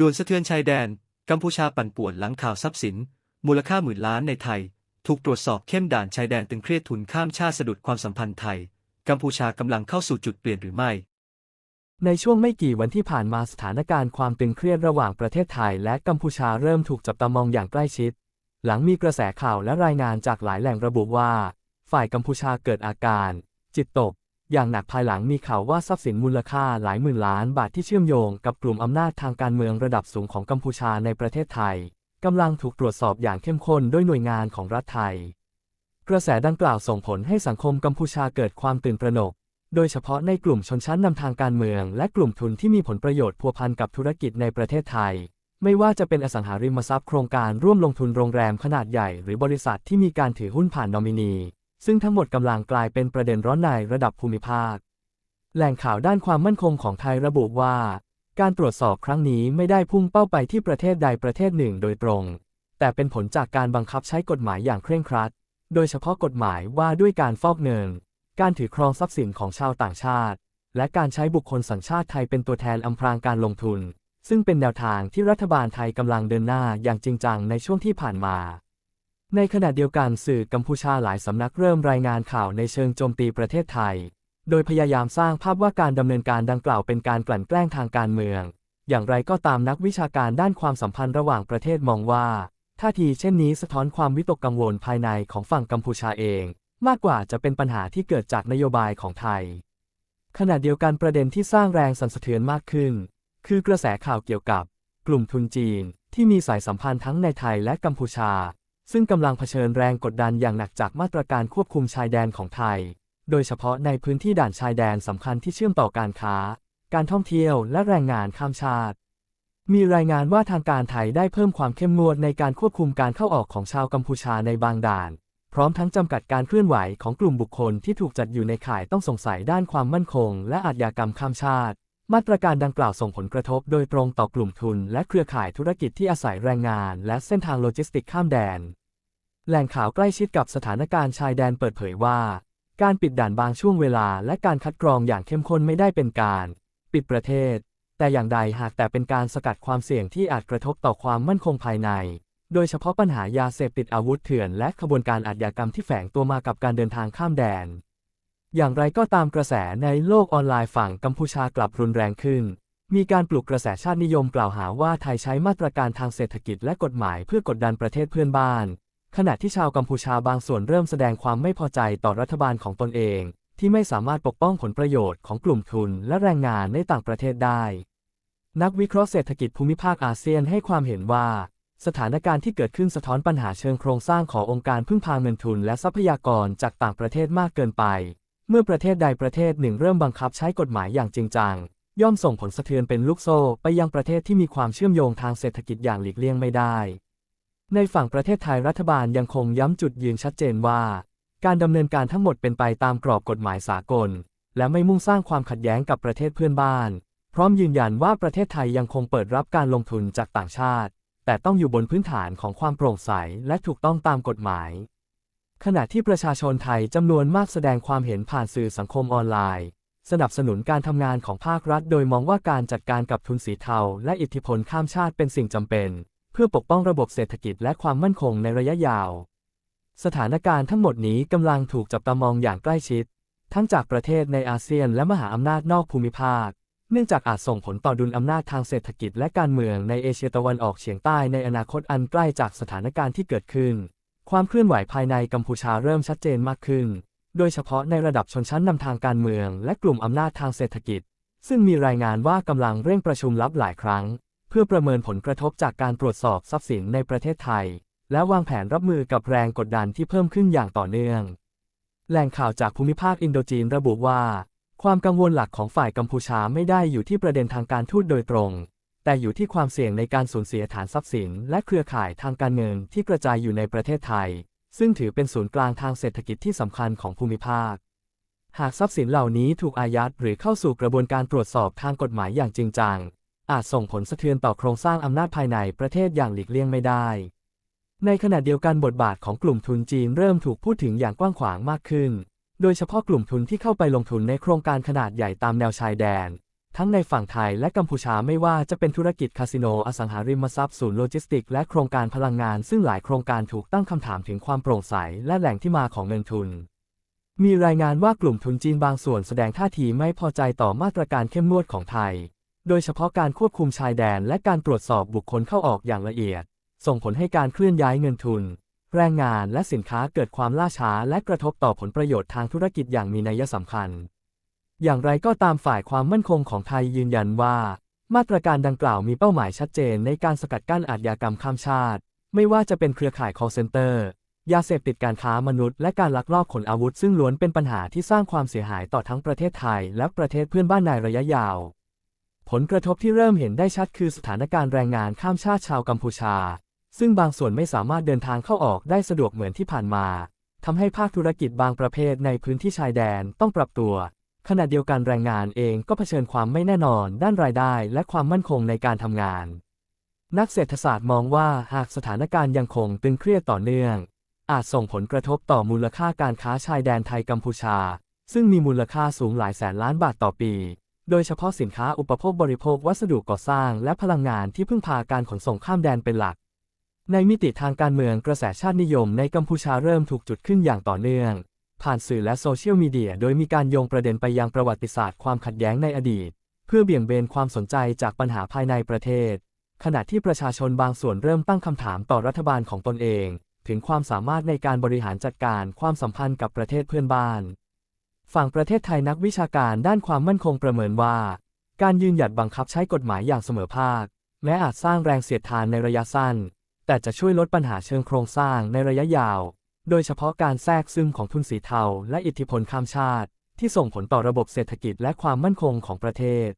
ด่วนสะเทือนชายแดน กัมพูชาปั่นป่วนหลังข่าวทรัพย์สิน มูลค่าหมื่นล้านในไทย ถูกตรวจสอบเข้มด่านชายแดนตึงเครียดทุนข้ามชาติสะดุดความสัมพันธ์ไทย กัมพูชากำลังเข้าสู่จุดเปลี่ยนหรือไม่ ในช่วงไม่กี่วันที่ผ่านมาสถานการณ์ความตึงเครียดระหว่างประเทศไทย และกัมพูชาเริ่มถูกจับตามองอย่างใกล้ชิด หลังมีกระแสข่าวและรายงานจากหลายแหล่งระบุว่า ฝ่ายกัมพูชาเกิดอาการ จิตตก อย่างหนักภายหลังมีข่าวว่าทรัพย์สินมูลค่าหลายหมื่นล้านบาทที่เชื่อมโยงกับกลุ่มอำนาจทางการเมืองระดับสูงของกัมพูชาในประเทศไทยกำลังถูกตรวจสอบอย่างเข้มข้นด้วยหน่วยงานของรัฐไทย กระแสดังกล่าวส่งผลให้สังคมกัมพูชาเกิดความตื่นตระหนก โดยเฉพาะในกลุ่มชนชั้นนำทางการเมือง และกลุ่มทุนที่มีผลประโยชน์พัวพันกับธุรกิจในประเทศไทย ไม่ว่าจะเป็นอสังหาริมทรัพย์โครงการร่วมลงทุนโรงแรมขนาดใหญ่ หรือบริษัทที่มีการถือหุ้นผ่านนอมินี ซึ่งทั้งหมดกำลังกลายเป็นประเด็นร้อนในระดับภูมิภาค แหล่งข่าวด้านความมั่นคงของไทยระบุว่า การตรวจสอบครั้งนี้ไม่ได้พุ่งเป้าไปที่ประเทศใดประเทศหนึ่งโดยตรง แต่เป็นผลจากการบังคับใช้กฎหมายอย่างเคร่งครัด โดยเฉพาะกฎหมายว่าด้วยการฟอกเงิน การถือครองทรัพย์สินของชาวต่างชาติ และการใช้บุคคลสัญชาติไทยเป็นตัวแทนอำพรางการลงทุน ซึ่งเป็นแนวทางที่รัฐบาลไทยกำลังเดินหน้าอย่างจริงจังในช่วงที่ผ่านมา ในขณะเดียวกันสื่อกัมพูชาหลายสำนักเริ่มรายงานข่าวในเชิงโจมตีประเทศไทย โดยพยายามสร้างภาพว่าการดำเนินการดังกล่าวเป็นการกลั่นแกล้งทางการเมือง อย่างไรก็ตามนักวิชาการด้านความสัมพันธ์ระหว่างประเทศมองว่า ท่าทีเช่นนี้สะท้อนความวิตกกังวลภายในของฝั่งกัมพูชาเอง มากกว่าจะเป็นปัญหาที่เกิดจากนโยบายของไทย ขณะเดียวกันประเด็นที่สร้างแรงสั่นสะเทือนมากขึ้น คือกระแสข่าวเกี่ยวกับ กลุ่มทุนจีนที่มีสายสัมพันธ์ทั้งในไทยและกัมพูชา ซึ่งกำลังเผชิญแรงกดดันอย่างหนักจากมาตรการควบคุมชายแดนของไทย โดยเฉพาะในพื้นที่ด่านชายแดนสำคัญที่เชื่อมต่อการค้า การท่องเที่ยวและแรงงานข้ามชาติ มีรายงานว่าทางการไทยได้เพิ่มความเข้มงวดในการควบคุมการเข้าออกของชาวกัมพูชาในบางด่าน พร้อมทั้งจำกัดการเคลื่อนไหวของกลุ่มบุคคลที่ถูกจัดอยู่ในข่ายต้องสงสัยด้านความมั่นคง และอาชญากรรมข้ามชาติ มาตรการดังกล่าวส่งผลกระทบโดยตรงต่อกลุ่มทุน และเครือข่ายธุรกิจที่อาศัยแรงงาน และเส้นทางโลจิสติกข้ามแดน แหล่งข่าวใกล้ชิดกับสถานการณ์ชายแดนเปิดเผยว่า การปิดด่านบางช่วงเวลาและการคัดกรองอย่างเข้มข้นไม่ได้เป็นการ ปิดประเทศ แต่อย่างใดหากแต่เป็นการสกัดความเสี่ยงที่อาจกระทบต่อความมั่นคงภายใน โดยเฉพาะปัญหายาเสพติดอาวุธเถื่อนและขบวนการอาชญากรรมที่แฝงตัวมากับการเดินทางข้ามแดน อย่างไรก็ตามกระแสในโลกออนไลน์ฝั่งกัมพูชากลับรุนแรงขึ้นมีการปลุกกระแสชาตินิยมกล่าวหาว่าไทยใช้มาตรการทางเศรษฐกิจและกฎหมายเพื่อกดดันประเทศเพื่อนบ้าน ขณะที่ชาวกัมพูชาบางส่วนเริ่มแสดงความไม่พอใจต่อรัฐบาลของตนเอง ที่ไม่สามารถปกป้องผลประโยชน์ของกลุ่มทุนและแรงงานในต่างประเทศได้ นักวิเคราะห์เศรษฐกิจภูมิภาคอาเซียนให้ความเห็นว่า สถานการณ์ที่เกิดขึ้นสะท้อนปัญหาเชิงโครงสร้างขององค์การพึ่งพาเงินทุนและทรัพยากรจากต่างประเทศมากเกินไป เมื่อประเทศใดประเทศหนึ่งเริ่มบังคับใช้กฎหมายอย่างจริงจัง ย่อมส่งผลสะเทือนเป็นลูกโซ่ไปยังประเทศที่มีความเชื่อมโยงทางเศรษฐกิจอย่างหลีกเลี่ยงไม่ได้ ในฝั่งประเทศไทยรัฐบาลยังคงย้ำจุดยืนชัดเจนว่า การดำเนินการทั้งหมดเป็นไปตามกรอบกฎหมายสากล และไม่มุ่งสร้างความขัดแย้งกับประเทศเพื่อนบ้าน พร้อมยืนยันว่าประเทศไทยยังคงเปิดรับการลงทุนจากต่างชาติ แต่ต้องอยู่บนพื้นฐานของความโปร่งใสและถูกต้องตามกฎหมาย ขณะที่ประชาชนไทยจำนวนมากแสดงความเห็นผ่านสื่อสังคมออนไลน์ สนับสนุนการทำงานของภาครัฐ โดยมองว่าการจัดการกับทุนสีเทาและอิทธิพลข้ามชาติเป็นสิ่งจำเป็น พื่อปกป้องระบบเศรษฐกิจและความมั่นคงในระยะยาว สถานการณ์ทั้งหมดนี้กำลังถูกจับตามองอย่างใกล้ชิด ทั้งจากประเทศในอาเซียนและมหาอำนาจนอกภูมิภาค เนื่องจากอาจส่งผลต่อดุลอำนาจทางเศรษฐกิจและการเมืองในเอเชียตะวันออกเฉียงใต้ในอนาคตอันใกล้จากสถานการณ์ที่เกิดขึ้น ความเคลื่อนไหวภายในกัมพูชาเริ่มชัดเจนมากขึ้น โดยเฉพาะในระดับชนชั้นนำทางการเมือง และกลุ่มอำนาจทางเศรษฐกิจ ซึ่งมีรายงานว่ากำลังเร่งประชุมลับหลายครั้ง เพื่อประเมินผลกระทบจากการตรวจสอบทรัพย์สินในประเทศไทย และวางแผนรับมือกับแรงกดดันที่เพิ่มขึ้นอย่างต่อเนื่อง แหล่งข่าวจากภูมิภาคอินโดจีนระบุว่า ความกังวลหลักของฝ่ายกัมพูชาไม่ได้อยู่ที่ประเด็นทางการทูตโดยตรง แต่อยู่ที่ความเสี่ยงในการสูญเสียฐานทรัพย์สิน และเครือข่ายทางการเงินที่กระจายอยู่ในประเทศไทย ซึ่งถือเป็นศูนย์กลางทางเศรษฐกิจที่สำคัญของภูมิภาค หากทรัพย์สินเหล่านี้ถูกอายัดหรือเข้าสู่กระบวนการตรวจสอบทางกฎหมายอย่างจริงจัง อาจส่งผลสะเทือนต่อโครงสร้างอำนาจภายในประเทศอย่างหลีกเลี่ยงไม่ได้ ในขณะเดียวกันบทบาทของกลุ่มทุนจีนเริ่มถูกพูดถึงอย่างกว้างขวางมากขึ้น โดยเฉพาะกลุ่มทุนที่เข้าไปลงทุนในโครงการขนาดใหญ่ตามแนวชายแดน ทั้งในฝั่งไทยและกัมพูชาไม่ว่าจะเป็นธุรกิจคาสิโนอสังหาริมทรัพย์ศูนย์โลจิสติกส์และโครงการพลังงานซึ่งหลายโครงการถูกตั้งคำถามถึงความโปร่งใสและแหล่งที่มาของเงินทุนมีรายงานว่ากลุ่มทุนจีนบางส่วนแสดงท่าทีไม่พอใจต่อมาตรการเข้มงวดของไทย โดยเฉพาะการควบคุมชายแดนและการตรวจสอบบุคคลเข้าออกอย่างละเอียด ส่งผลให้การเคลื่อนย้ายเงินทุน แรงงานและสินค้าเกิดความล่าช้าและกระทบต่อผลประโยชน์ทางธุรกิจอย่างมีนัยสำคัญ อย่างไรก็ตามฝ่ายความมั่นคงของไทยยืนยันว่า มาตรการดังกล่าวมีเป้าหมายชัดเจนในการสกัดกั้นอาชญากรรมข้ามชาติ ไม่ว่าจะเป็นเครือข่าย call center ยาเสพติดการค้ามนุษย์และการลักลอบขนอาวุธซึ่งล้วนเป็นปัญหาที่สร้างความเสียหายต่อทั้งประเทศไทยและประเทศเพื่อนบ้านในระยะยาว ผลกระทบที่เริ่มเห็นได้ชัดคือสถานการณ์แรงงานข้ามชาติชาวกัมพูชา ซึ่งบางส่วนไม่สามารถเดินทางเข้าออกได้สะดวกเหมือนที่ผ่านมาทำให้ภาคธุรกิจบางประเภทในพื้นที่ชายแดนต้องปรับตัว ขณะเดียวกันแรงงานเองก็เผชิญความไม่แน่นอน ด้านรายได้ และความมั่นคงในการทำงาน นักเศรษฐศาสตร์มองว่าหากสถานการณ์ยังคงตึงเครียดต่อเนื่อง อาจส่งผลกระทบต่อมูลค่าการค้าชายแดนไทยกัมพูชา ซึ่งมีมูลค่าสูงหลายแสนล้านบาทต่อปี โดยเฉพาะสินค้าอุปโภคบริโภควัสดุก่อสร้างและพลังงานที่พึ่งพาการขนส่งข้ามแดนเป็นหลัก ในมิติทางการเมืองกระแสชาตินิยมในกัมพูชาเริ่มถูกจุดขึ้นอย่างต่อเนื่อง ผ่านสื่อและโซเชียลมีเดียโดยมีการโยงประเด็นไปยังประวัติศาสตร์ความขัดแย้งในอดีต เพื่อเบี่ยงเบนความสนใจจากปัญหาภายในประเทศ ขณะที่ประชาชนบางส่วนเริ่มตั้งคำถามต่อรัฐบาลของตนเอง ถึงความสามารถในการบริหารจัดการความสัมพันธ์กับประเทศเพื่อนบ้าน ฝั่งประเทศไทยนักวิชาการด้านความมั่นคงประเมินว่า การยืนหยัดบังคับใช้กฎหมายอย่างเสมอภาค แม้อาจสร้างแรงเสียดทานในระยะสั้น แต่จะช่วยลดปัญหาเชิงโครงสร้างในระยะยาว โดยเฉพาะการแทรกซึมของทุนสีเทาและอิทธิพลข้ามชาติ ที่ส่งผลต่อระบบเศรษฐกิจและความมั่นคงของประเทศ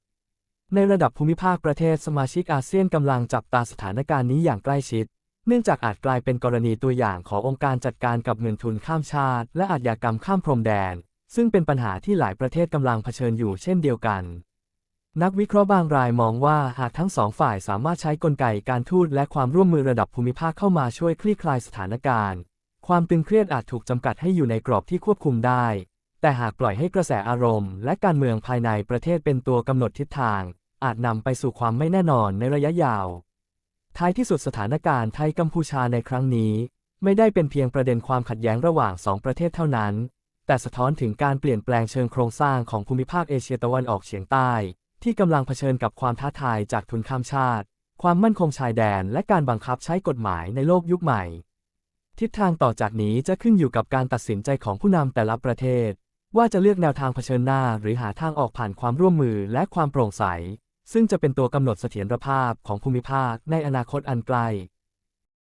ในระดับภูมิภาคประเทศสมาชิกอาเซียนกำลังจับตาสถานการณ์นี้อย่างใกล้ชิด เนื่องจากอาจกลายเป็นกรณีตัวอย่างขององค์การจัดการกับเงินทุนข้ามชาติ และอาชญากรรมข้ามพรมแดน ซึ่งเป็นปัญหาที่หลายประเทศกำลังเผชิญอยู่เช่นเดียวกัน นักวิเคราะห์บางรายมองว่าหากทั้งสองฝ่ายสามารถใช้กลไกการทูตและความร่วมมือระดับภูมิภาคเข้ามาช่วยคลี่คลายสถานการณ์ ความตึงเครียดอาจถูกจำกัดให้อยู่ในกรอบที่ควบคุมได้ แต่หากปล่อยให้กระแสอารมณ์ และการเมืองภายในประเทศเป็นตัวกำหนดทิศทาง อาจนำไปสู่ความไม่แน่นอนในระยะยาว ท้ายที่สุดสถานการณ์ไทยกัมพูชาในครั้งนี้ ไม่ได้เป็นเพียงประเด็นความขัดแย้งระหว่างสองประเทศเท่านั้น แต่สะท้อนถึงการเปลี่ยนแปลงเชิงโครงสร้างของภูมิภาคเอเชียตะวันออกเฉียงใต้ ที่กำลังเผชิญกับความท้าทายจากทุนข้ามชาติ ความมั่นคงชายแดน และการบังคับใช้กฎหมายในโลกยุคใหม่ ทิศทางต่อจากนี้จะขึ้นอยู่กับการตัดสินใจของผู้นำแต่ละประเทศ ว่าจะเลือกแนวทางเผชิญหน้า หรือหาทางออกผ่านความร่วมมือและความโปร่งใส ซึ่งจะเป็นตัวกำหนดเสถียรภาพของภูมิภาคในอนาคตอันไกล